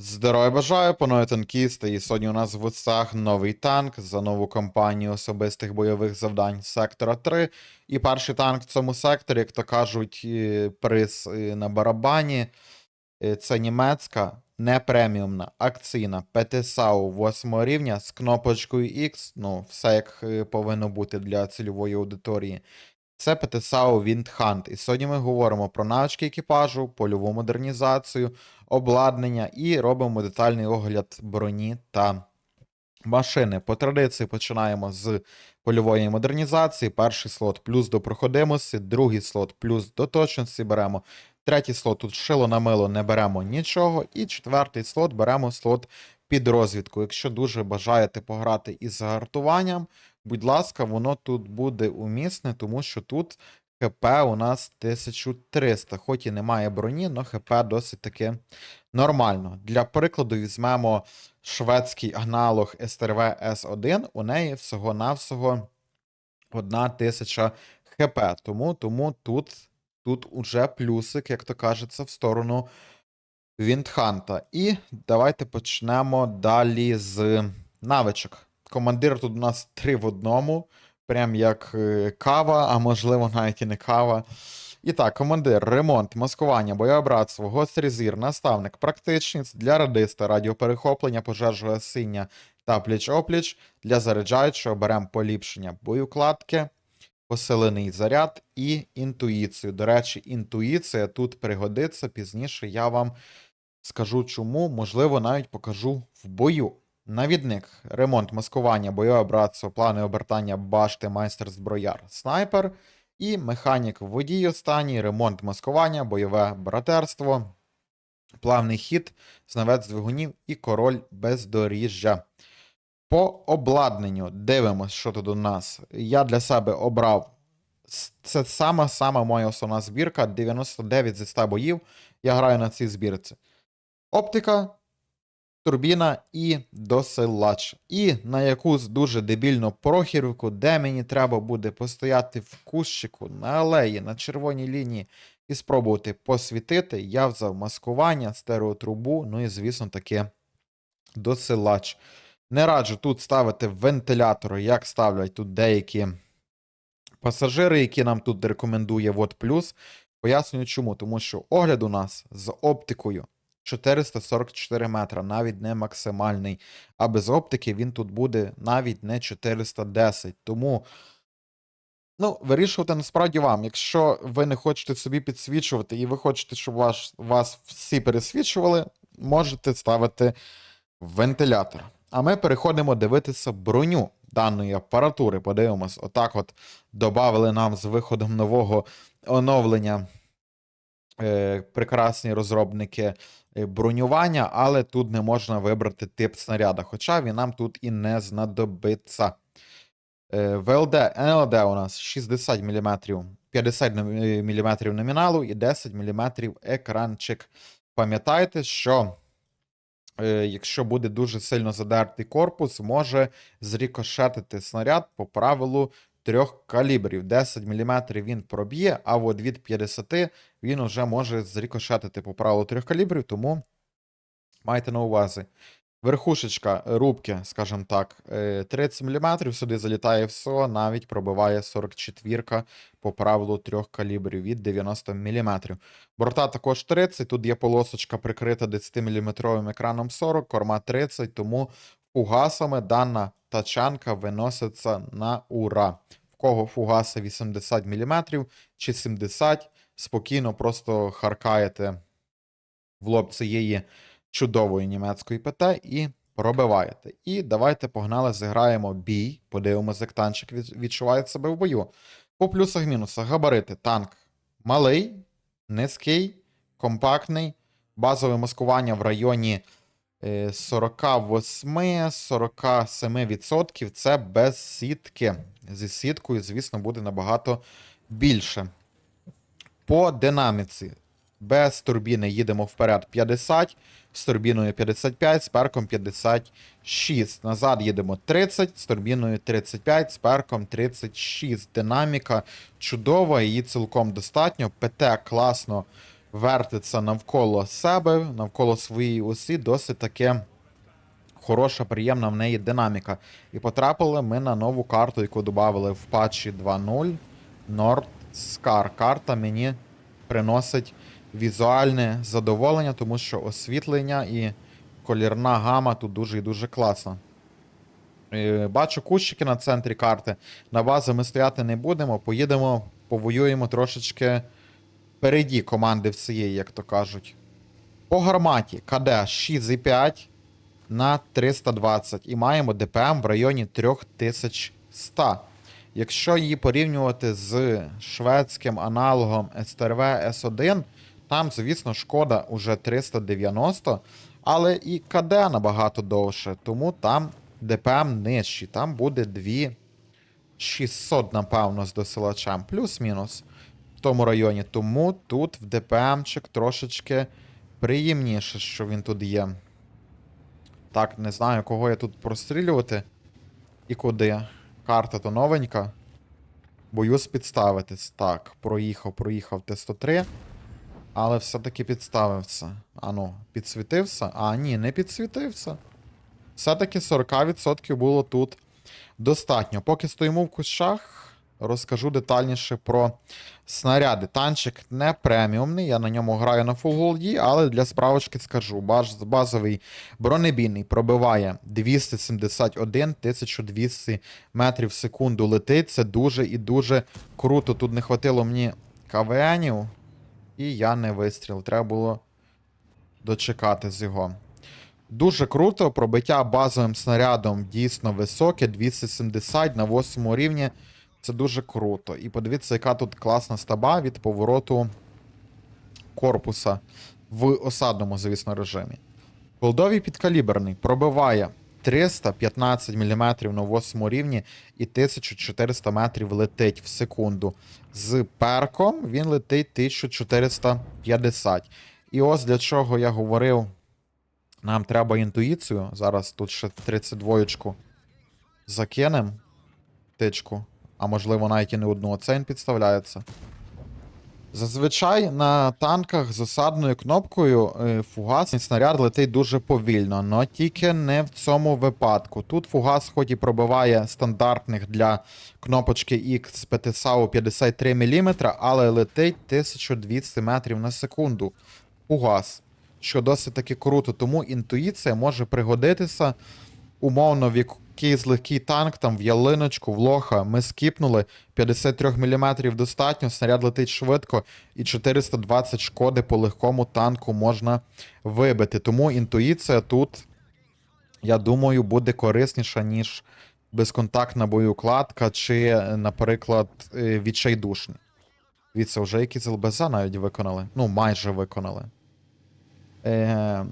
Здоров'я бажаю, панове танкісти. І сьогодні у нас в гостях новий танк за нову кампанію особистих бойових завдань сектора 3. І перший танк в цьому секторі, як то кажуть, приз на барабані. Це німецька не преміумна акційна ПТСАУ 8 рівня з кнопочкою X. Ну, все як е, повинно бути для цільової аудиторії. Це ПТСАУ Windhunt. І сьогодні ми говоримо про навички екіпажу, польову модернізацію, обладнання і робимо детальний огляд броні та машини. По традиції починаємо з польової модернізації. Перший слот плюс до проходимості, другий слот плюс до точності беремо. Третій слот тут шило на мило не беремо нічого. І четвертий слот беремо слот під розвідку. Якщо дуже бажаєте пограти із загартуванням, будь ласка, воно тут буде умісне, тому що тут ХП у нас 1300, хоч і немає броні, але ХП досить таки нормально. Для прикладу, візьмемо шведський аналог СТРВ С1, у неї всього-навсього 1000 ХП. Тому, тому тут, тут уже плюсик, як то кажеться, в сторону Віндханта. І давайте почнемо далі з навичок. Командир тут у нас три в одному, прям як е, кава, а можливо навіть і не кава. І так, командир, ремонт, маскування, боєобратство, гострий зір, наставник, практичність для радиста, радіоперехоплення, пожежного гасіння та пліч-опліч. Для заряджаючого беремо поліпшення боєукладки, посилений заряд і інтуїцію. До речі, інтуїція тут пригодиться. Пізніше я вам скажу чому, можливо, навіть покажу в бою. Навідник, ремонт, маскування, бойове братство, плани обертання башти, майстер зброяр, снайпер. І механік водій останній, ремонт маскування, бойове братерство, плавний хід, знавець двигунів і король бездоріжжя. По обладнанню дивимось, що тут у нас. Я для себе обрав. Це сама-сама моя основна збірка. 99 зі 100 боїв. Я граю на цій збірці. Оптика, турбіна і досилач. І на якусь дуже дебільну прохірівку, де мені треба буде постояти в кущику, на алеї, на червоній лінії і спробувати посвітити, я взяв маскування, стереотрубу, ну і, звісно, таки досилач. Не раджу тут ставити вентилятори, як ставлять тут деякі пасажири, які нам тут рекомендує Вот Плюс. Пояснюю чому. Тому що огляд у нас з оптикою 444 метра, навіть не максимальний. А без оптики він тут буде навіть не 410. Тому. Ну, вирішувати насправді вам. Якщо ви не хочете собі підсвічувати і ви хочете, щоб ваш, вас всі пересвічували, можете ставити вентилятор. А ми переходимо дивитися броню даної апаратури. Подивимось, отак от додали нам з виходом нового оновлення прекрасні розробники е, бронювання, але тут не можна вибрати тип снаряда, хоча він нам тут і не знадобиться. Е, ВЛД, НЛД у нас 60 мм, 50 мм номіналу і 10 мм екранчик. Пам'ятайте, що е, якщо буде дуже сильно задертий корпус, може зрікошетити снаряд по правилу трьох калібрів. 10 мм він проб'є, а от від 50 він вже може зрікошетити по правилу трьох калібрів, тому майте на увазі. Верхушечка рубки, скажімо так, е, 30 мм, сюди залітає все, навіть пробиває 44 по правилу трьох калібрів від 90 мм. Борта також 30, тут є полосочка прикрита 10-мм екраном 40, корма 30, тому фугасами дана тачанка виноситься на ура. Кого фугаси 80 мм чи 70, спокійно просто харкаєте в лоб цієї чудової німецької ПТ і пробиваєте. І давайте погнали, зіграємо бій, подивимося, як танчик відчуває себе в бою. По плюсах-мінусах габарити танк малий, низький, компактний, базове маскування в районі 48-47%. Це без сітки. Зі сіткою, звісно, буде набагато більше. По динаміці. Без турбіни їдемо вперед 50, з турбіною 55, з перком 56. Назад їдемо 30, з турбіною 35, з перком 36. Динаміка чудова, її цілком достатньо. ПТ класно вертиться навколо себе, навколо своєї осі, досить таке хороша, приємна в неї динаміка. І потрапили ми на нову карту, яку додали в патчі 2.0. North Scar. Карта мені приносить візуальне задоволення, тому що освітлення і колірна гама тут дуже і дуже класна. Е, Бачу кущики на центрі карти. На базі ми стояти не будемо. Поїдемо, повоюємо трошечки впереді команди всієї, як то кажуть. По гарматі КД 6,5 на 320 і маємо ДПМ в районі 3100. Якщо її порівнювати з шведським аналогом STRV S1, там, звісно, шкода уже 390, але і КД набагато довше, тому там ДПМ нижчий. Там буде 2600, напевно, з досилачем, плюс-мінус в тому районі. Тому тут в ДПМчик трошечки приємніше, що він тут є. Так, не знаю, кого я тут прострілювати і куди. Карта то новенька. Боюсь підставитись. Так, проїхав, проїхав Т-103. Але все-таки підставився. Ану, підсвітився? А, ні, не підсвітився. Все-таки 40% було тут достатньо. Поки стоїмо в кущах, розкажу детальніше про снаряди. Танчик не преміумний, я на ньому граю на Full але для справочки скажу. Баз, базовий бронебійний пробиває 271 1200 метрів в секунду летить. Це дуже і дуже круто. Тут не хватило мені КВНів, і я не вистрілив. Треба було дочекати з його. Дуже круто. Пробиття базовим снарядом дійсно високе, 270 на 8 рівні. Це дуже круто. І подивіться, яка тут класна стаба від повороту корпуса в осадному, звісно, режимі. Голдовий підкаліберний пробиває 315 мм на 8 рівні і 1400 метрів летить в секунду. З перком він летить 1450. І ось для чого я говорив. Нам треба інтуїцію. Зараз тут ще 32 закинем тичку, а можливо навіть і не одну. Оце він підставляється. Зазвичай на танках з осадною кнопкою е, фугасний снаряд летить дуже повільно, але тільки не в цьому випадку. Тут фугас хоч і пробиває стандартних для кнопочки X з ПТСАУ 53 мм, але летить 1200 метрів на секунду. Фугас. Що досить таки круто, тому інтуїція може пригодитися умовно в якийсь легкий танк, там в ялиночку, в лоха. Ми скіпнули 53 мм достатньо, снаряд летить швидко, і 420 шкоди по легкому танку можна вибити. Тому інтуїція тут, я думаю, буде корисніша, ніж безконтактна боєукладка, чи, наприклад, е, відчайдушний. Дивіться, вже якісь ЛБЗ навіть виконали. Ну, майже виконали. Е,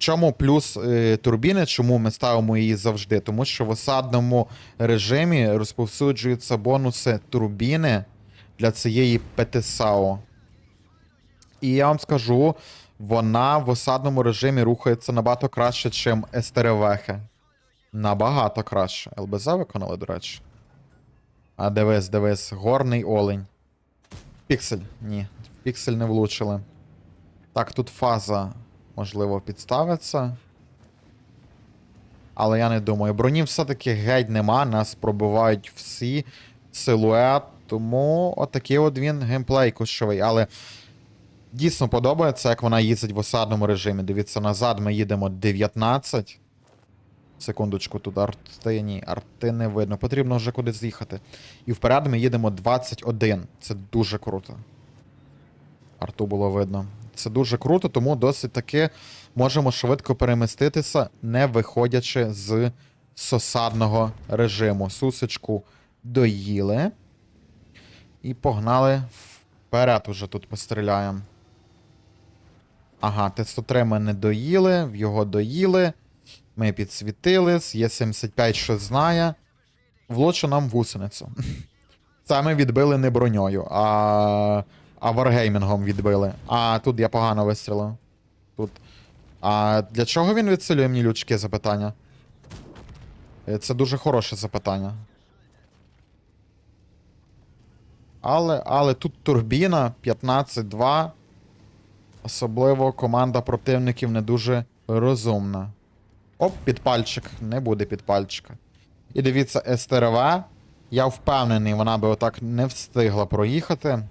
чому плюс е, турбіни, чому ми ставимо її завжди? Тому що в осадному режимі розповсюджуються бонуси турбіни для цієї ПТСАО. І я вам скажу, вона в осадному режимі рухається набагато краще, ніж СТРВХ. Набагато краще. ЛБЗ виконали, до речі. А дивись, дивись, горний олень. Піксель. Ні, піксель не влучили. Так, тут фаза, можливо, підставиться. Але я не думаю. Броні все-таки геть нема, нас пробивають всі силует. Тому отакий от він геймплей кущовий. Але дійсно подобається, як вона їздить в осадному режимі. Дивіться, назад ми їдемо 19. Секундочку, тут арти ні, арти не видно. Потрібно вже кудись з'їхати. І вперед ми їдемо 21. Це дуже круто. Арту було видно. Це дуже круто, тому досить таки можемо швидко переміститися, не виходячи з сосадного режиму. Сусечку доїли. І погнали вперед уже тут постріляємо. Ага, Т-103 ми не доїли, в його доїли. Ми підсвітились, Є75 щось знає. Влучу нам в гусеницю. Це ми відбили не броньою, а. А варгеймінгом відбили. А тут я погано вистрілив. Тут. А для чого він відсилює мені лючки запитання? Е, Це дуже хороше запитання. Але але тут турбіна 15-2. Особливо команда противників не дуже розумна. Оп, підпальчик. Не буде підпальчика. І дивіться, СТРВ. Я впевнений, вона би отак не встигла проїхати.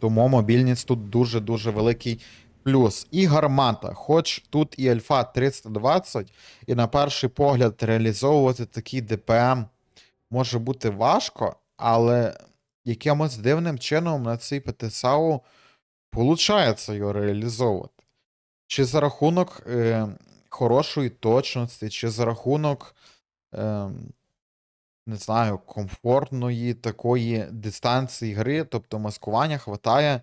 Тому мобільність тут дуже-дуже великий плюс. І гармата. Хоч тут і альфа 320, і на перший погляд реалізовувати такий ДПМ може бути важко, але якимось дивним чином на цій ПТСАУ получається його реалізовувати. Чи за рахунок е, хорошої точності, чи за рахунок, е, не знаю, комфортної такої дистанції гри, тобто маскування хватає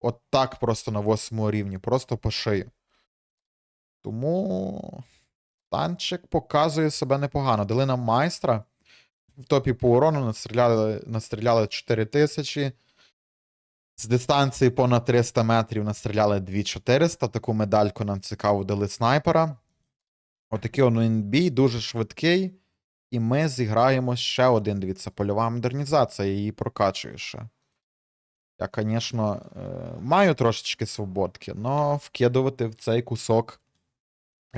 от так просто на восьмому рівні, просто по шию. Тому танчик показує себе непогано. Дали нам майстра. В топі по урону настріляли, настріляли 4 тисячі. З дистанції понад 300 метрів настріляли 2400. Таку медальку нам цікаво дали снайпера. Отакий он бій, дуже швидкий. І ми зіграємо ще один, дивіться, польова модернізація, її прокачую ще. Я, звісно, маю трошечки свободки, але вкидувати в цей кусок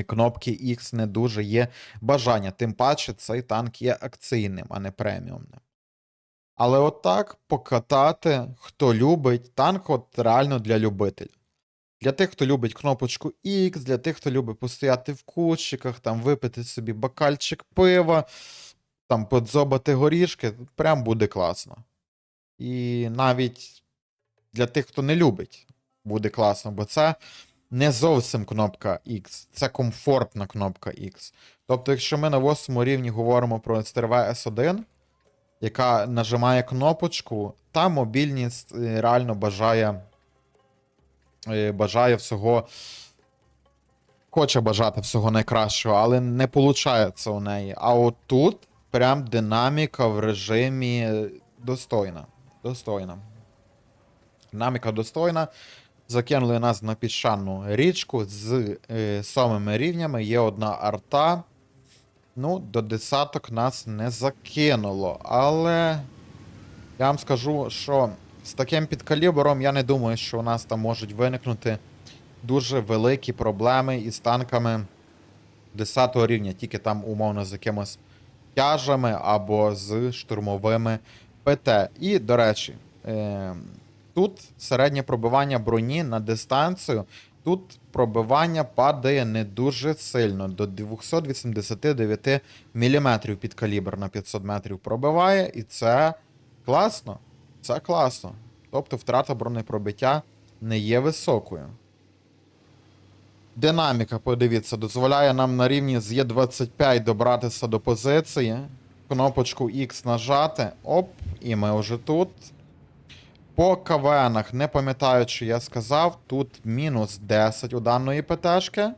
кнопки X не дуже є бажання. Тим паче, цей танк є акційним, а не преміумним. Але отак покатати, хто любить, танк от реально для любителів. Для тих, хто любить кнопочку X, для тих, хто любить постояти в кущиках, там випити собі бокальчик пива, там подзобати горішки, прям буде класно. І навіть для тих, хто не любить, буде класно, бо це не зовсім кнопка X, це комфортна кнопка X. Тобто, якщо ми на 8 рівні говоримо про STRV S1, яка нажимає кнопочку, та мобільність е, реально бажає бажає всього. Хоче бажати всього найкращого, але не виходить у неї. А от тут прям динаміка в режимі е, достойна. Достойна. Динаміка достойна. Закинули нас на піщану річку з е, самими рівнями. Є одна арта. Ну, до десяток нас не закинуло. Але я вам скажу, що з таким підкалібром я не думаю, що у нас там можуть виникнути дуже великі проблеми із танками 10 рівня, тільки там, умовно, з якимось тяжами або з штурмовими ПТ. І, до речі, е, тут середнє пробивання броні на дистанцію. Тут пробивання падає не дуже сильно, до 289 мм під калібр на 500 метрів пробиває, і це класно. Це класно. Тобто втрата бронепробиття не є високою. Динаміка, подивіться, дозволяє нам на рівні з Є25 добратися до позиції. Кнопочку X нажати. Оп, і ми вже тут. По КВНах, не пам'ятаю, що я сказав, тут мінус 10 у даної ПТшки.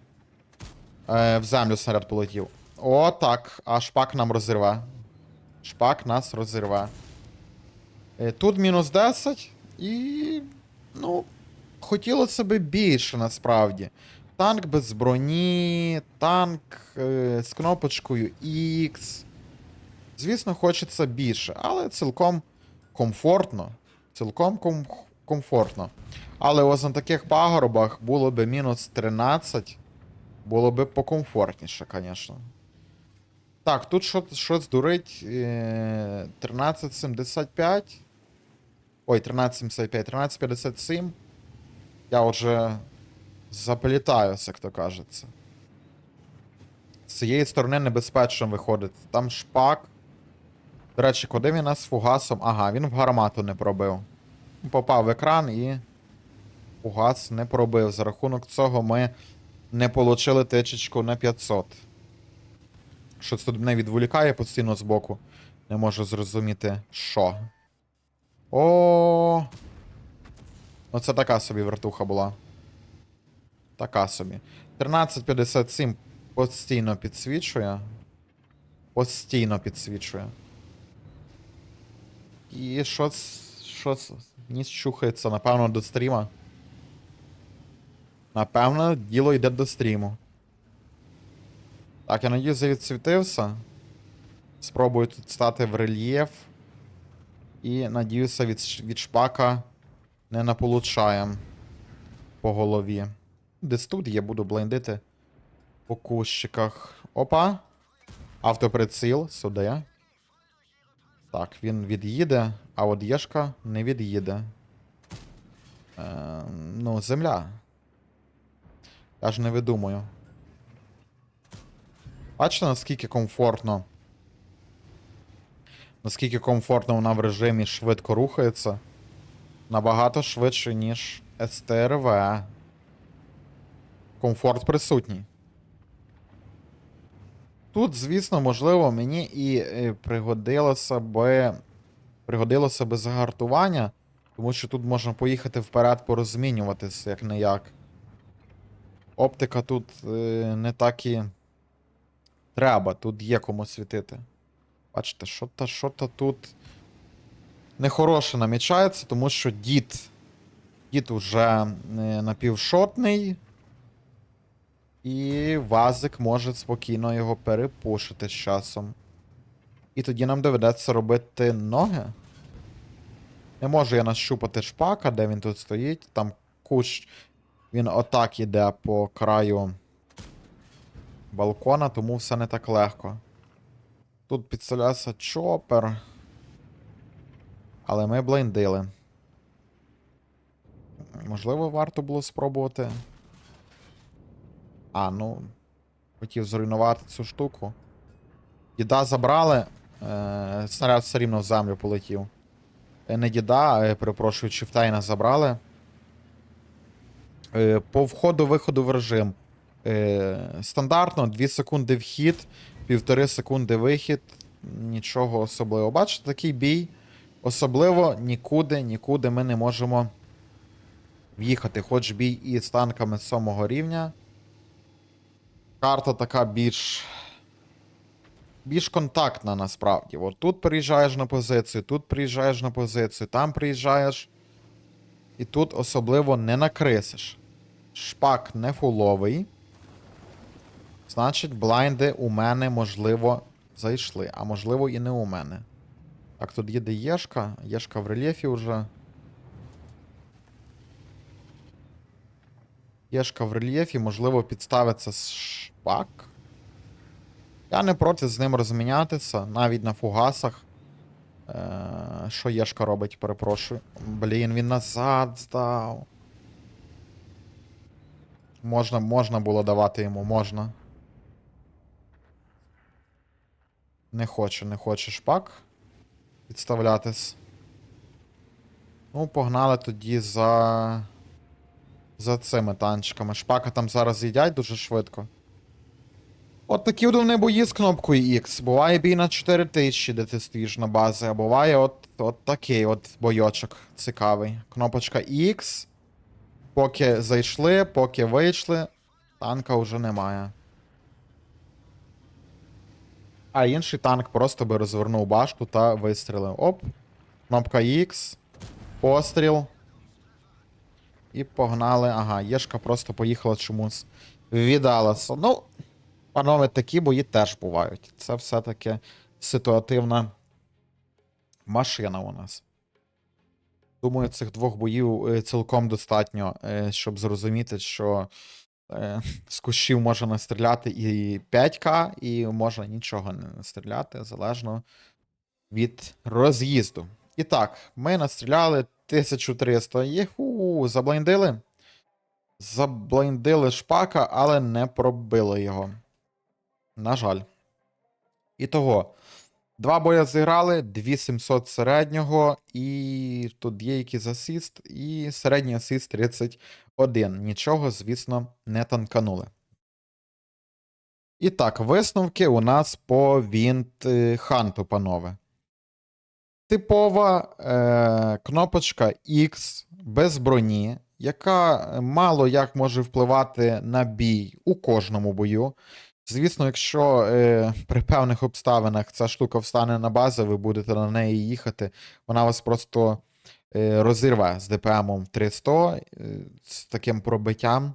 Е, в землю снаряд полетів. О, так. А шпак нам розірве. Шпак нас розірве. Е, тут мінус 10 і. Ну, хотілося би більше насправді. Танк без броні, танк е, з кнопочкою X. Звісно, хочеться більше, але цілком комфортно. Цілком ком комфортно. Але ось на таких пагорбах було би мінус 13. Було би покомфортніше, звісно. Так, тут щось дурить. Е 1375. Ой, 1375, 1357. Я вже заплітаюся, як то кажеться. З цієї сторони небезпечно виходить. Там шпак. До речі, куди він нас з фугасом? Ага, він в гармату не пробив. Попав в екран і. Фугас не пробив. За рахунок цього ми не отримали тичечку на 500. Щось тут мене відволікає постійно збоку. Не можу зрозуміти, що. О. Оце така собі вертуха була. Така собі. 1357 постійно підсвічує. Постійно підсвічує. І що що ніс чухається, напевно, до стріма. Напевно, діло йде до стріму. Так, я надіюсь, я відсвітився. Спробую тут стати в рельєф. І надіюся, від, від шпака не наполучаєм. по голові. Десь тут є, буду блендити по кущиках. Опа. Автоприціл сюди. Так, він від'їде, а от Єшка не від'їде. Е, ну, земля. Я ж не видумую. Бачите, наскільки комфортно. Наскільки комфортно вона в режимі швидко рухається. Набагато швидше, ніж СТРВ. Комфорт присутній. Тут, звісно, можливо, мені і е, пригодилося би. Пригодилося би загартування, тому що тут можна поїхати вперед порозмінюватися, як не як. Оптика тут е, не так і треба, тут є кому світити. Бачите, що-то, що-то тут нехороше намічається, тому що дід. Дід уже е, напівшотний. І вазик може спокійно його перепушити з часом. І тоді нам доведеться робити ноги. Не можу я нащупати шпака, де він тут стоїть. Там кущ. Він отак іде по краю балкона, тому все не так легко. Тут підставлявся чопер. Але ми блейндили. Можливо, варто було спробувати. А, ну. Хотів зруйнувати цю штуку. Діда забрали. Е, снаряд все рівно в землю полетів. Е, не діда, а, перепрошую, Чифтайна забрали. Е, по входу-виходу в режим. Е, стандартно 2 секунди вхід, 1,5 секунди вихід. Нічого особливого. Бачите, такий бій. Особливо нікуди, нікуди ми не можемо в'їхати. Хоч бій і з танками сьомого рівня. Карта така більш. Більш контактна насправді. От тут приїжджаєш на позицію, тут приїжджаєш на позицію, там приїжджаєш. І тут особливо не накрисиш. Шпак не фуловий. Значить, блайнди у мене, можливо, зайшли, а можливо і не у мене. Так, тут їде Єшка. Єшка в рельєфі вже. Єшка в рельєфі, можливо, підставиться шпак. Я не проти з ним розмінятися, навіть на фугасах. Е, що Єшка робить, перепрошую. Блін, він назад здав. Можна, можна було давати йому, можна. Не хоче, не хоче шпак підставлятись. Ну, погнали тоді за. За цими танчиками. Шпака там зараз їдять дуже швидко. От такі вони бої з кнопкою X. Буває бій на 4000, де ти стоїш на базі, а буває от, от такий от бойочок цікавий. Кнопочка X. Поки зайшли, поки вийшли, танка вже немає. А інший танк просто би розвернув башку та вистрілив. Оп. Кнопка X. Постріл. І погнали. Ага, Єшка просто поїхала чомусь. Віддалася. Ну, панове, такі бої теж бувають. Це все-таки ситуативна машина у нас. Думаю, цих двох боїв е, цілком достатньо, е, щоб зрозуміти, що з кущів можна настріляти і 5К, і можна нічого не настріляти, залежно від роз'їзду. І так, ми настріляли 1300. Єху, заблайндили. Заблайндили шпака, але не пробили його. На жаль. І того. Два боя зіграли, 2700 середнього, і тут є якийсь асист, і середній асист 31. Нічого, звісно, не танканули. І так, висновки у нас по Вінт Ханту, панове. Типова е, кнопочка X без броні, яка мало як може впливати на бій у кожному бою. Звісно, якщо е, при певних обставинах ця штука встане на базу, ви будете на неї їхати, вона вас просто е, розірве з ДПМом 300 е, з таким пробиттям,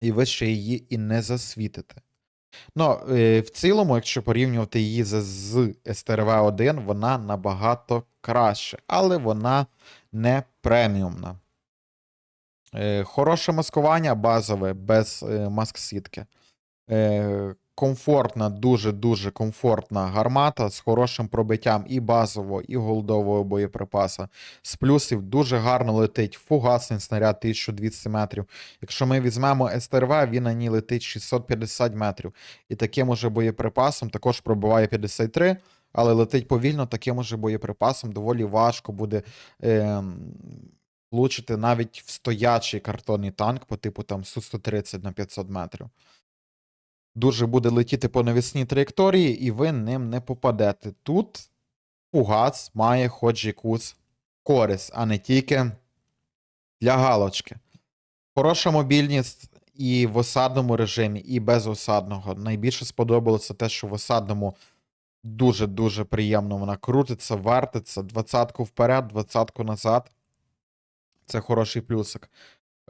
і ви ще її і не засвітите. Ну, е, в цілому, якщо порівнювати її з, з STRV1, вона набагато краще, але вона не преміумна. Е, Хороше маскування, базове, без е, маск-сітки. Е, Комфортна, дуже-дуже комфортна гармата з хорошим пробиттям і базового, і голдового боєприпаса. З плюсів дуже гарно летить фугасний снаряд 1200 метрів. Якщо ми візьмемо СТРВ, він на ній летить 650 метрів. І таким уже боєприпасом також пробиває 53, але летить повільно, таким уже боєприпасом доволі важко буде. Е, влучити навіть в стоячий картонний танк по типу там Су-130 на 500 метрів. Дуже буде летіти по навісній траєкторії, і ви ним не попадете. Тут фугас має хоч якусь користь, а не тільки для галочки. Хороша мобільність і в осадному режимі, і без осадного. Найбільше сподобалося те, що в осадному дуже-дуже приємно вона крутиться, вертиться, двадцятку вперед, двадцятку назад. Це хороший плюсик.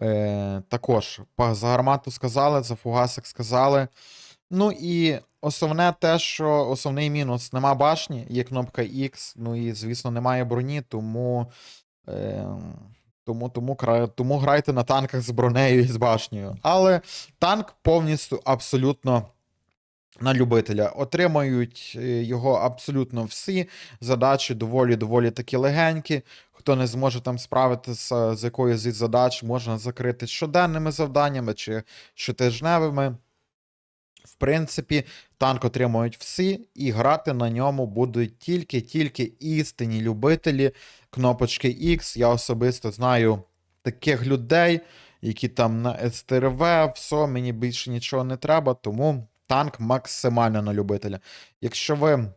Е, також за гармату сказали, за фугасик сказали. Ну і основне те, що основний мінус нема башні, є кнопка X, ну і, звісно, немає броні, тому. Е, тому, тому, тому грайте на танках з бронею і з башнею. Але танк повністю абсолютно на любителя. Отримають е, його абсолютно всі. Задачі доволі-доволі такі легенькі. Хто не зможе там справитися з якоюсь із задач, можна закрити щоденними завданнями чи щотижневими. В принципі, танк отримують всі, і грати на ньому будуть тільки-тільки істинні любителі кнопочки X. Я особисто знаю таких людей, які там на СТРВ, все, мені більше нічого не треба, тому танк максимально на любителя. Якщо ви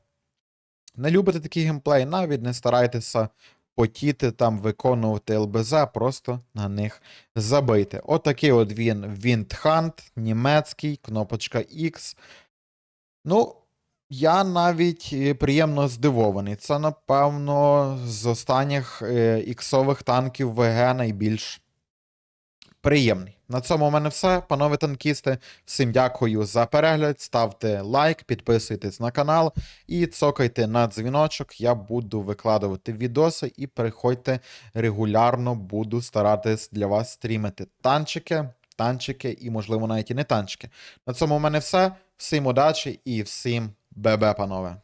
не любите такий геймплей, навіть не старайтеся потіти там, виконувати ЛБЗ, просто на них забийте. Отакий от він Windhunt, німецький, кнопочка X. Ну, я навіть е, приємно здивований. Це, напевно, з останніх е, іксових танків ВГ найбільш приємний. На цьому у мене все, панове танкісти. Всім дякую за перегляд. Ставте лайк, підписуйтесь на канал і цокайте на дзвіночок. Я буду викладувати відоси і приходьте регулярно, буду старатись для вас стрімити танчики, танчики і, можливо, навіть і не танчики. На цьому у мене все. Всім удачі і всім бебе, панове.